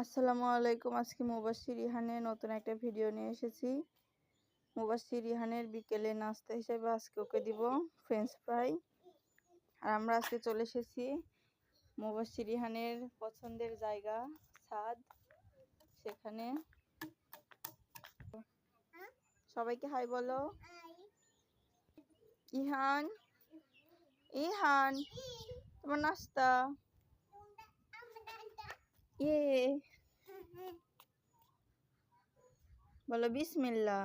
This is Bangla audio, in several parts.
আসসালামু আলাইকুম। আজকে মুবাসির রিহানের নতুন একটা ভিডিও নিয়ে এসেছি। মুবাসির রিহানের বিকেলে নাস্তা হিসেবে আজকে ওকে দিব ফ্রেঞ্চ ফ্রাই। আর আমরা আজকে চলে এসেছি মুবাসির রিহানের পছন্দের জায়গা ছাদ সেখানে। সবাইকে হাই বলো। ইহান ইহান, তোমার নাস্তা? ইয়ে। বলো বিসমিল্লা।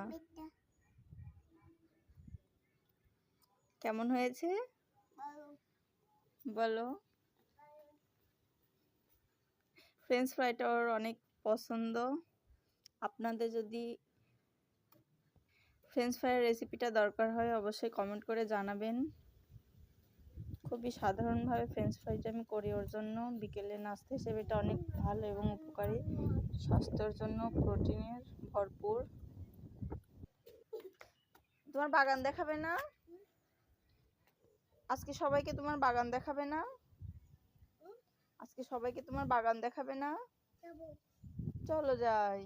কেমন হয়েছে? বলো। ফ্রেঞ্চ ফ্রাইটা ওর অনেক পছন্দ। আপনাদের যদি ফ্রেঞ্চ ফ্রাইয়ের রেসিপিটা দরকার হয় অবশ্যই কমেন্ট করে জানাবেন। খুবই সাধারণভাবে ফ্রেঞ্চ ফ্রাইটা আমি করি, ওর জন্য বিকেলে নাস্তা হিসেবে এটা অনেক ভালো এবং উপকারী। স্বাস্থ্যের জন্য প্রোটিনের ভরপুর। তোমার বাগান দেখাবে না? আজকে সবাইকে তোমার বাগান দেখাবে না? আজকে সবাইকে তোমার বাগান দেখাবে না? চলো যাই।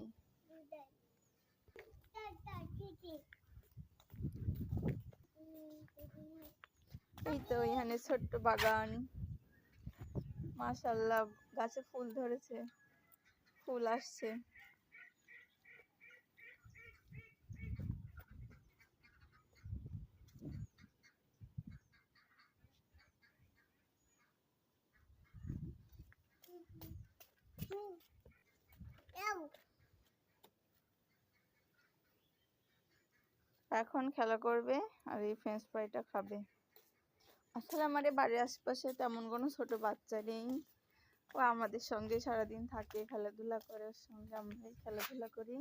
এই তো এখানে ছোট্ট বাগান। মাশাল্লাহ গাছে ফুল ধরেছে। ফুল আসছে। এখন খেলা করবে আর এই ফ্রেঞ্চ ফ্রাইটা খাবে। আসলে আমাদের বাড়ির আশেপাশে তেমন কোনো ছোট বাচ্চা নেই। ও আমাদের সঙ্গে সারাদিন থাকে, খেলাধুলা করে, ওর সঙ্গে আমরাই খেলাধুলা করি।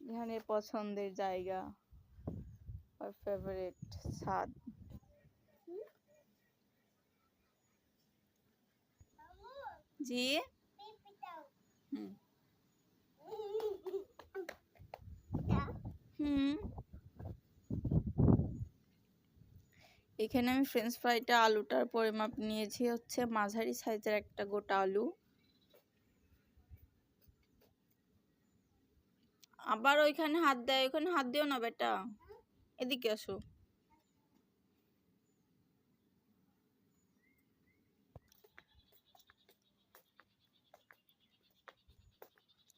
এখানে পছন্দের জায়গা, ওর ফেভারিট ছাদ জি? হুম। হুম। এখানে আমি ফ্রেঞ্চ ফ্রাইটা আলুটার পরিমাপ নিয়েছি হচ্ছে মাঝারি সাইজের একটা গোটা আলু। আবার ওইখানে হাত দেয়, ওইখানে হাত দিও না বেটা। এদিকে আসো।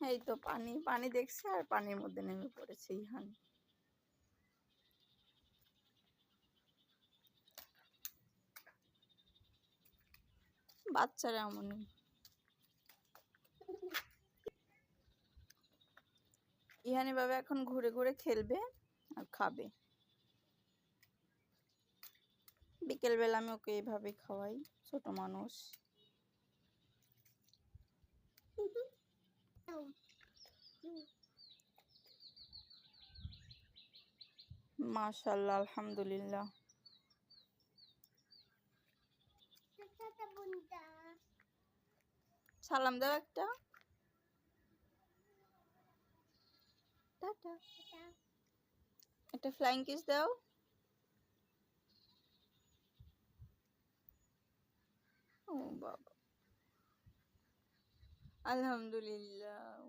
এই তো পানি পানি দেখছে আর পানির মধ্যে নেমে পড়েছে ইহান। বাচ্চারা এমনই। ইহান এভাবে এখন ঘুরে ঘুরে খেলবে আর খাবে। বিকেলবেলা আমি ওকে এইভাবে খাওয়াই, ছোট মানুষ। মাশাল্লাহ, আলহামদুলিল্লাহ। সালাম দাও একটা। একটা ফ্লাইং কিস দাও। ও বাবা। আলহামদুলিল্লাহ।